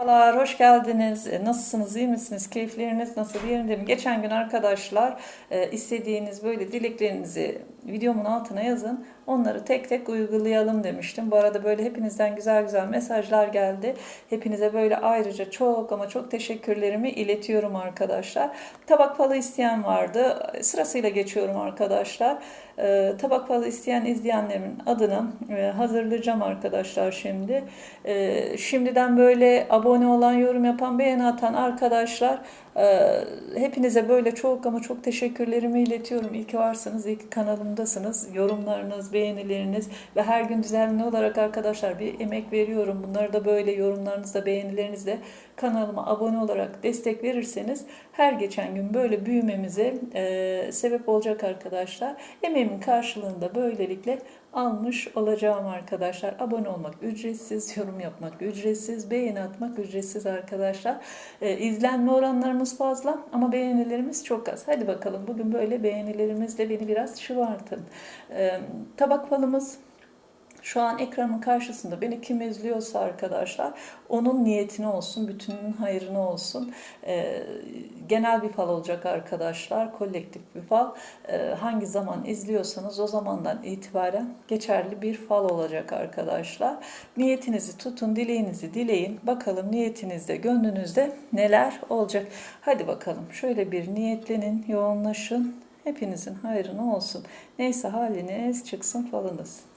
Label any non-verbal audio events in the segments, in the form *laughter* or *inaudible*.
Merhabalar, hoş geldiniz. E, Nasılsınız, iyi misiniz? Keyifleriniz nasıl, yerinde mi? Geçen gün arkadaşlar e, istediğiniz böyle dileklerinizi videomun altına yazın. Onları tek tek uygulayalım demiştim. Bu arada böyle hepinizden güzel güzel mesajlar geldi. Hepinize böyle ayrıca çok ama çok teşekkürlerimi iletiyorum arkadaşlar. Tabak falı isteyen vardı. Sırasıyla geçiyorum arkadaşlar. E, Tabak falı isteyen izleyenlerimin adını e, hazırlayacağım arkadaşlar şimdi. E, Şimdiden böyle abone olan, yorum yapan, beğeni atan arkadaşlar e, hepinize böyle çok ama çok teşekkürlerimi iletiyorum. İyi ki varsınız, iyi ki kanalımdasınız. Yorumlarınız, beğenileriniz ve her gün düzenli olarak arkadaşlar bir emek veriyorum. Bunları da böyle yorumlarınızla, beğenilerinizle kanalıma abone olarak destek verirseniz her geçen gün böyle büyümemize e, sebep olacak arkadaşlar. Emeğimin karşılığında böylelikle almış olacağım arkadaşlar. Abone olmak ücretsiz, yorum yapmak ücretsiz, beğeni atmak ücretsiz arkadaşlar. E, izlenme oranlarımız fazla ama beğenilerimiz çok az. Hadi bakalım bugün böyle beğenilerimizle beni biraz şımartın. E, tabak falımız şu an ekranın karşısında beni kim izliyorsa arkadaşlar onun niyetine olsun, bütünün hayrına olsun. Ee, genel bir fal olacak arkadaşlar, kolektif bir fal. Ee, hangi zaman izliyorsanız o zamandan itibaren geçerli bir fal olacak arkadaşlar. Niyetinizi tutun, dileğinizi dileyin. Bakalım niyetinizde, gönlünüzde neler olacak. Hadi bakalım şöyle bir niyetlenin, yoğunlaşın. Hepinizin hayrına olsun. Neyse haliniz çıksın falınız.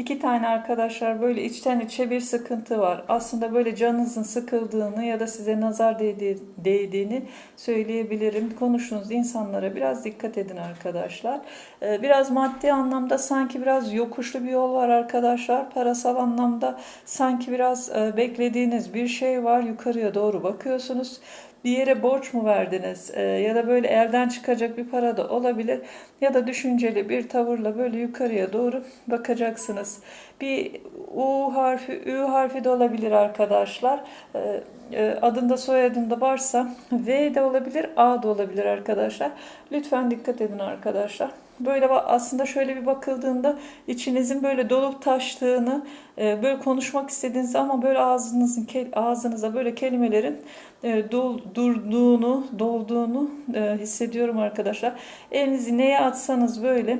İki tane arkadaşlar böyle içten içe bir sıkıntı var. Aslında böyle canınızın sıkıldığını ya da size nazar değdi- değdiğini söyleyebilirim. Konuştuğunuz insanlara biraz dikkat edin arkadaşlar. Ee, Biraz maddi anlamda sanki biraz yokuşlu bir yol var arkadaşlar. Parasal anlamda sanki biraz e, beklediğiniz bir şey var. Yukarıya doğru bakıyorsunuz bir yere borç mu verdiniz Ee, ya da böyle elden çıkacak bir para da olabilir ya da düşünceli bir tavırla böyle yukarıya doğru bakacaksınız. Bir U harfi, Ü harfi de olabilir arkadaşlar. Ee, e, adında soyadında varsa V de olabilir, A da olabilir arkadaşlar. Lütfen dikkat edin arkadaşlar. Böyle aslında şöyle bir bakıldığında içinizin böyle dolup taştığını, e, böyle konuşmak istediğiniz ama böyle ağzınızın ağzınıza böyle kelimelerin e, dol, durduğunu, dolduğunu hissediyorum arkadaşlar. Elinizi neye atsanız böyle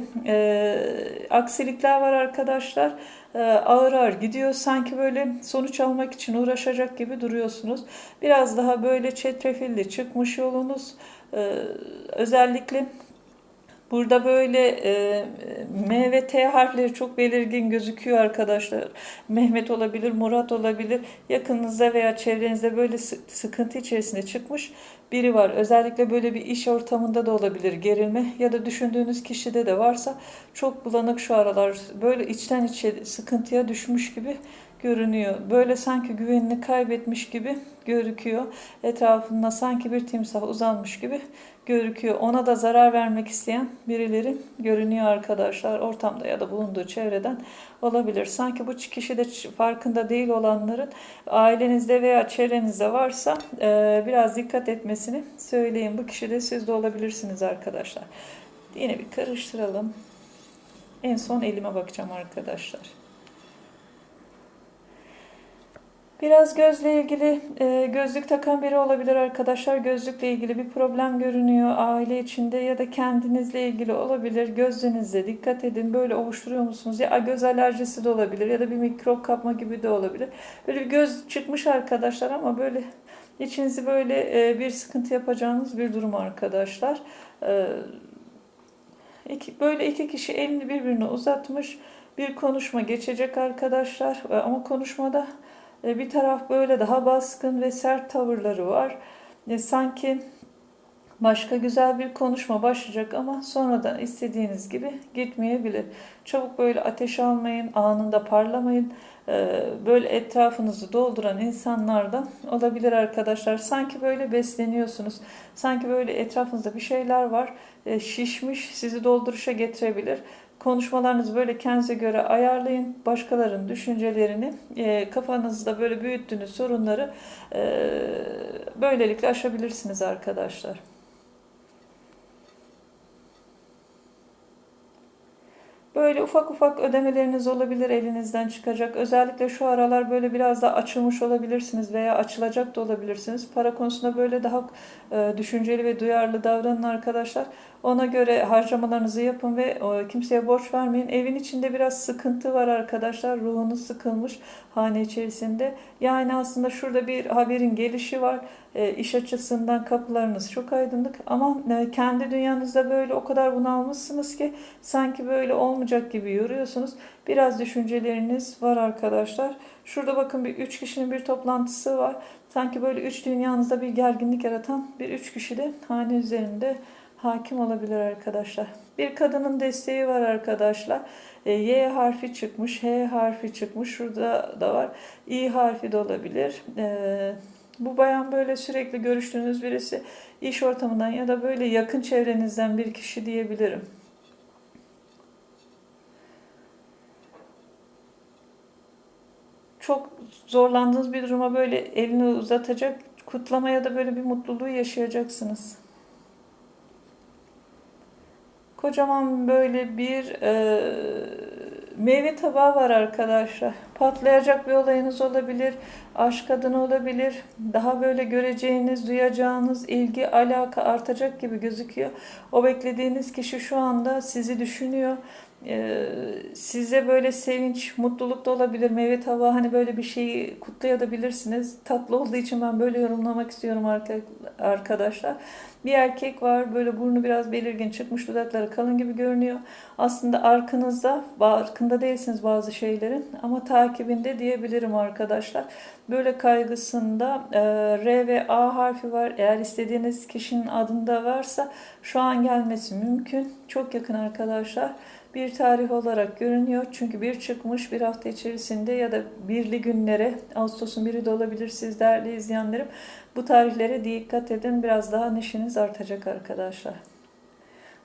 aksilikler var arkadaşlar. E, ağır ağır gidiyor. Sanki böyle sonuç almak için uğraşacak gibi duruyorsunuz. Biraz daha böyle çetrefilli çıkmış yolunuz. E, özellikle Burada böyle e, M ve T harfleri çok belirgin gözüküyor arkadaşlar. Mehmet olabilir, Murat olabilir. Yakınınızda veya çevrenizde böyle sı- sıkıntı içerisinde çıkmış biri var. Özellikle böyle bir iş ortamında da olabilir gerilme ya da düşündüğünüz kişide de varsa çok bulanık şu aralar. Böyle içten içe sıkıntıya düşmüş gibi görünüyor. Böyle sanki güvenini kaybetmiş gibi gözüküyor. Etrafında sanki bir timsah uzanmış gibi gözüküyor. Ona da zarar vermek isteyen birileri görünüyor arkadaşlar. Ortamda ya da bulunduğu çevreden olabilir. Sanki bu kişi de farkında değil olanların ailenizde veya çevrenizde varsa e, biraz dikkat etmesini söyleyin. Bu kişi de siz de olabilirsiniz arkadaşlar. Yine bir karıştıralım. En son elime bakacağım arkadaşlar. Biraz gözle ilgili e, gözlük takan biri olabilir arkadaşlar. Gözlükle ilgili bir problem görünüyor aile içinde ya da kendinizle ilgili olabilir. Gözlerinize dikkat edin. Böyle ovuşturuyor musunuz? Ya göz alerjisi de olabilir ya da bir mikrop kapma gibi de olabilir. Böyle bir göz çıkmış arkadaşlar ama böyle içinizi böyle e, bir sıkıntı yapacağınız bir durum arkadaşlar. E, iki, böyle iki kişi elini birbirine uzatmış. Bir konuşma geçecek arkadaşlar E, ama konuşmada bir taraf böyle daha baskın ve sert tavırları var. E, sanki başka güzel bir konuşma başlayacak ama sonradan istediğiniz gibi gitmeyebilir. Çabuk böyle ateş almayın, anında parlamayın. E, böyle etrafınızı dolduran insanlar da olabilir arkadaşlar. Sanki böyle besleniyorsunuz. Sanki böyle etrafınızda bir şeyler var. E, şişmiş, sizi dolduruşa getirebilir. Konuşmalarınızı böyle kendinize göre ayarlayın. Başkalarının düşüncelerini, e, kafanızda böyle büyüttüğünüz sorunları e, böylelikle aşabilirsiniz arkadaşlar. Böyle ufak ufak ödemeleriniz olabilir elinizden çıkacak. Özellikle şu aralar böyle biraz daha açılmış olabilirsiniz veya açılacak da olabilirsiniz. Para konusunda böyle daha e, düşünceli ve duyarlı davranın arkadaşlar. Ona göre harcamalarınızı yapın ve e, kimseye borç vermeyin. Evin içinde biraz sıkıntı var arkadaşlar. Ruhunuz sıkılmış hane içerisinde. Yani aslında şurada bir haberin gelişi var. E, iş açısından kapılarınız çok aydınlık ama e, kendi dünyanızda böyle o kadar bunalmışsınız ki sanki böyle olmayacak gibi yoruyorsunuz. Biraz düşünceleriniz var arkadaşlar. Şurada bakın bir üç kişinin bir toplantısı var. Sanki böyle üç dünyanızda bir gerginlik yaratan bir üç kişi de hane üzerinde hakim olabilir arkadaşlar. Bir kadının desteği var arkadaşlar. E, y harfi çıkmış, H harfi çıkmış. Şurada da var. İ harfi de olabilir. E, bu bayan böyle sürekli görüştüğünüz birisi iş ortamından ya da böyle yakın çevrenizden bir kişi diyebilirim. Çok zorlandığınız bir duruma böyle elini uzatacak, kutlama ya da böyle bir mutluluğu yaşayacaksınız. Kocaman böyle bir e, meyve tabağı var arkadaşlar. Patlayacak bir olayınız olabilir. Aşk adına olabilir. Daha böyle göreceğiniz, duyacağınız ilgi, alaka artacak gibi gözüküyor. O beklediğiniz kişi şu anda sizi düşünüyor. Ee, size böyle sevinç, mutluluk da olabilir. Meyve tabağı hani böyle bir şeyi kutlayabilirsiniz. Tatlı olduğu için ben böyle yorumlamak istiyorum arkadaşlar. Bir erkek var böyle burnu biraz belirgin çıkmış dudakları kalın gibi görünüyor. Aslında arkanızda farkında değilsiniz bazı şeylerin ama takibinde diyebilirim arkadaşlar. Böyle kaygısında e, R ve A harfi var. Eğer istediğiniz kişinin adında varsa şu an gelmesi mümkün. Çok yakın arkadaşlar bir tarih olarak görünüyor. Çünkü bir çıkmış bir hafta içerisinde ya da birli günlere Ağustos'un biri de olabilir siz değerli izleyenlerim. Bu tarihlere dikkat edin. Biraz daha neşeniz artacak arkadaşlar.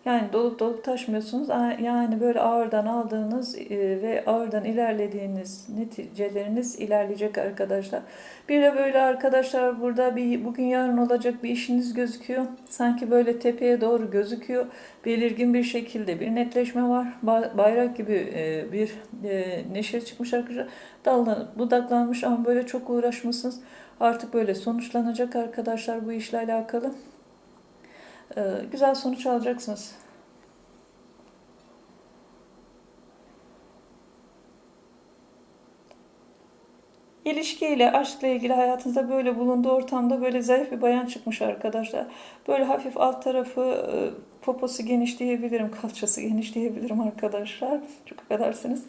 Yani dolup dolup taşmıyorsunuz. Yani böyle ağırdan aldığınız e, ve ağırdan ilerlediğiniz neticeleriniz ilerleyecek arkadaşlar. Bir de böyle arkadaşlar burada bir bugün yarın olacak bir işiniz gözüküyor. Sanki böyle tepeye doğru gözüküyor. Belirgin bir şekilde bir netleşme var. Bayrak gibi e, bir e, neşe çıkmış arkadaşlar. Dallanıp budaklanmış ama böyle çok uğraşmışsınız. Artık böyle sonuçlanacak arkadaşlar bu işle alakalı. Ee, güzel sonuç alacaksınız. İlişkiyle, aşkla ilgili hayatınızda böyle bulunduğu ortamda böyle zayıf bir bayan çıkmış arkadaşlar. Böyle hafif alt tarafı e, poposu geniş diyebilirim, kalçası geniş diyebilirim arkadaşlar. *laughs* Çok affedersiniz.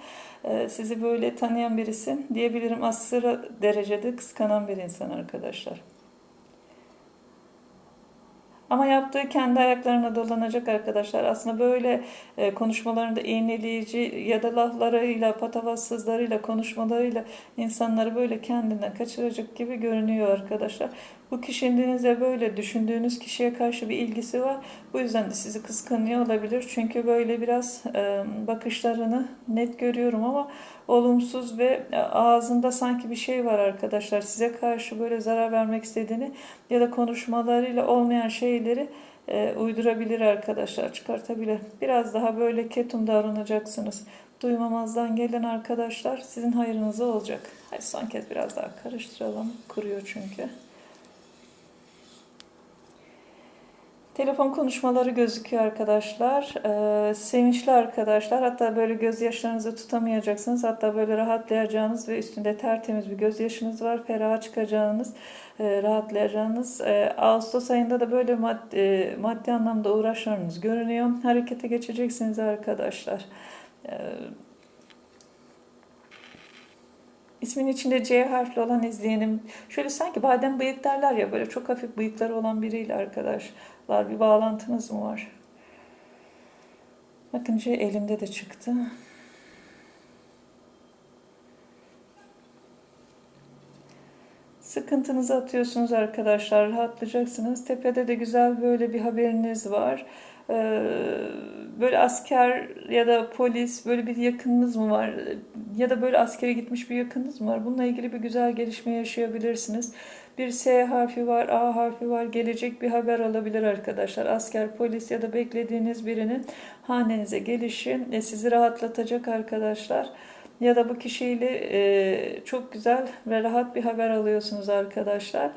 Ee, sizi böyle tanıyan birisi diyebilirim. Aslırı derecede kıskanan bir insan arkadaşlar. Ama yaptığı kendi ayaklarına dolanacak arkadaşlar. Aslında böyle e, konuşmalarında iğneleyici ya da laflarıyla, patavatsızlarıyla, konuşmalarıyla insanları böyle kendinden kaçıracak gibi görünüyor arkadaşlar. Bu kişiliğinize böyle düşündüğünüz kişiye karşı bir ilgisi var. Bu yüzden de sizi kıskanıyor olabilir. Çünkü böyle biraz e, bakışlarını net görüyorum ama olumsuz ve e, ağzında sanki bir şey var arkadaşlar. Size karşı böyle zarar vermek istediğini ya da konuşmalarıyla olmayan şeyleri e, uydurabilir arkadaşlar, çıkartabilir. Biraz daha böyle ketum davranacaksınız. Duymamazdan gelen arkadaşlar sizin hayrınıza olacak. Hadi son kez biraz daha karıştıralım. Kuruyor çünkü. Telefon konuşmaları gözüküyor arkadaşlar. Ee, sevinçli arkadaşlar. Hatta böyle gözyaşlarınızı tutamayacaksınız. Hatta böyle rahatlayacağınız ve üstünde tertemiz bir gözyaşınız var. Feraha çıkacağınız, e, rahatlayacağınız. E, Ağustos ayında da böyle maddi, e, maddi anlamda uğraşlarınız görünüyor. Harekete geçeceksiniz arkadaşlar. E, İsmin içinde C harfli olan izleyenim. Şöyle sanki badem bıyık derler ya böyle çok hafif bıyıkları olan biriyle arkadaşlar. Bir bağlantınız mı var? Bakın C elimde de çıktı. Sıkıntınızı atıyorsunuz arkadaşlar. Rahatlayacaksınız. Tepede de güzel böyle bir haberiniz var. Ee, böyle asker ya da polis böyle bir yakınınız mı var? Ya da böyle askere gitmiş bir yakınınız mı var? Bununla ilgili bir güzel gelişme yaşayabilirsiniz. Bir S harfi var, A harfi var. Gelecek bir haber alabilir arkadaşlar. Asker, polis ya da beklediğiniz birinin hanenize gelişi e, sizi rahatlatacak arkadaşlar. Ya da bu kişiyle e, çok güzel ve rahat bir haber alıyorsunuz arkadaşlar.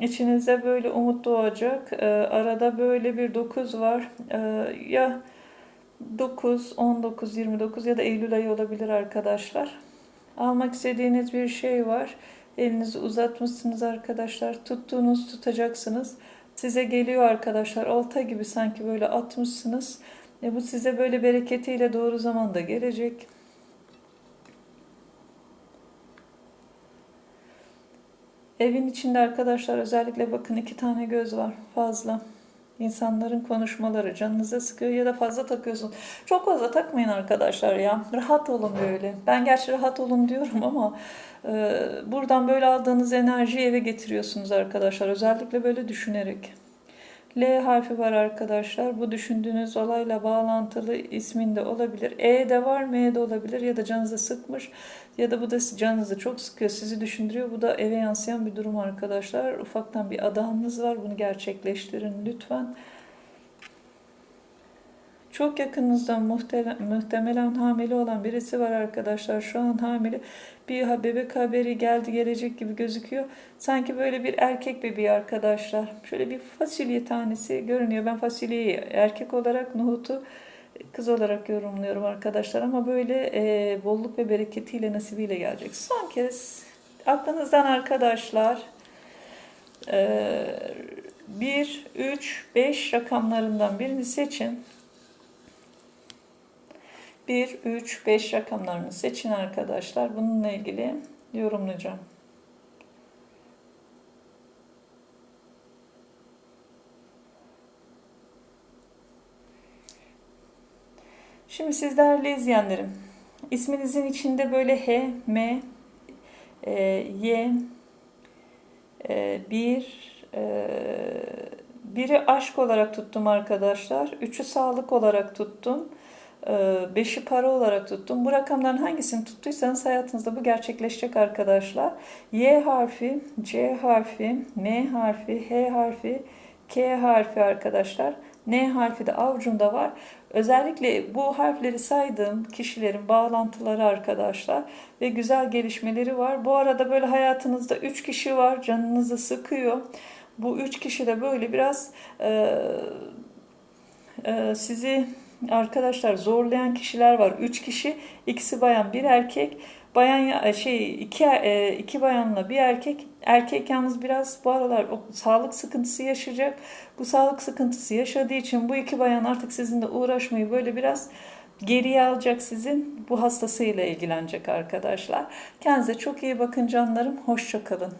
İçinizde böyle umut doğacak. E, arada böyle bir 9 var. E, ya 9, 19, 29 ya da Eylül ayı olabilir arkadaşlar. Almak istediğiniz bir şey var. Elinizi uzatmışsınız arkadaşlar. Tuttuğunuz tutacaksınız. Size geliyor arkadaşlar. Olta gibi sanki böyle atmışsınız. E bu size böyle bereketiyle doğru zamanda gelecek. Evin içinde arkadaşlar özellikle bakın iki tane göz var fazla. İnsanların konuşmaları canınıza sıkıyor ya da fazla takıyorsun. Çok fazla takmayın arkadaşlar ya. Rahat olun böyle. Ben gerçi rahat olun diyorum ama e, buradan böyle aldığınız enerjiyi eve getiriyorsunuz arkadaşlar. Özellikle böyle düşünerek. L harfi var arkadaşlar. Bu düşündüğünüz olayla bağlantılı isminde olabilir. E de var, M de olabilir ya da canınızı sıkmış ya da bu da canınızı çok sıkıyor, sizi düşündürüyor. Bu da eve yansıyan bir durum arkadaşlar. Ufaktan bir adağınız var. Bunu gerçekleştirin lütfen. Çok yakınınızdan muhtemelen, muhtemelen hamile olan birisi var arkadaşlar. Şu an hamile. Bir bebek haberi geldi gelecek gibi gözüküyor. Sanki böyle bir erkek bebeği arkadaşlar. Şöyle bir fasulye tanesi görünüyor. Ben fasulyeyi erkek olarak, nohutu kız olarak yorumluyorum arkadaşlar. Ama böyle e, bolluk ve bereketiyle, nasibiyle gelecek. Son kez aklınızdan arkadaşlar e, 1, 3, 5 rakamlarından birini seçin. 1, 3, 5 rakamlarını seçin arkadaşlar. Bununla ilgili yorumlayacağım. Şimdi siz değerli izleyenlerim, isminizin içinde böyle H, M, e, Y, e, bir, e, biri aşk olarak tuttum arkadaşlar. Üçü sağlık olarak tuttum. Ee, beşi para olarak tuttum. Bu rakamların hangisini tuttuysanız hayatınızda bu gerçekleşecek arkadaşlar. Y harfi, C harfi, M harfi, H harfi, K harfi arkadaşlar. N harfi de avucumda var. Özellikle bu harfleri saydığım kişilerin bağlantıları arkadaşlar ve güzel gelişmeleri var. Bu arada böyle hayatınızda 3 kişi var. Canınızı sıkıyor. Bu 3 kişi de böyle biraz e, e, sizi arkadaşlar zorlayan kişiler var. Üç kişi, ikisi bayan, bir erkek. Bayan şey iki e, iki bayanla bir erkek. Erkek yalnız biraz bu aralar o, sağlık sıkıntısı yaşayacak. Bu sağlık sıkıntısı yaşadığı için bu iki bayan artık sizinle uğraşmayı böyle biraz geriye alacak sizin bu hastasıyla ilgilenecek arkadaşlar. Kendinize çok iyi bakın canlarım. Hoşçakalın.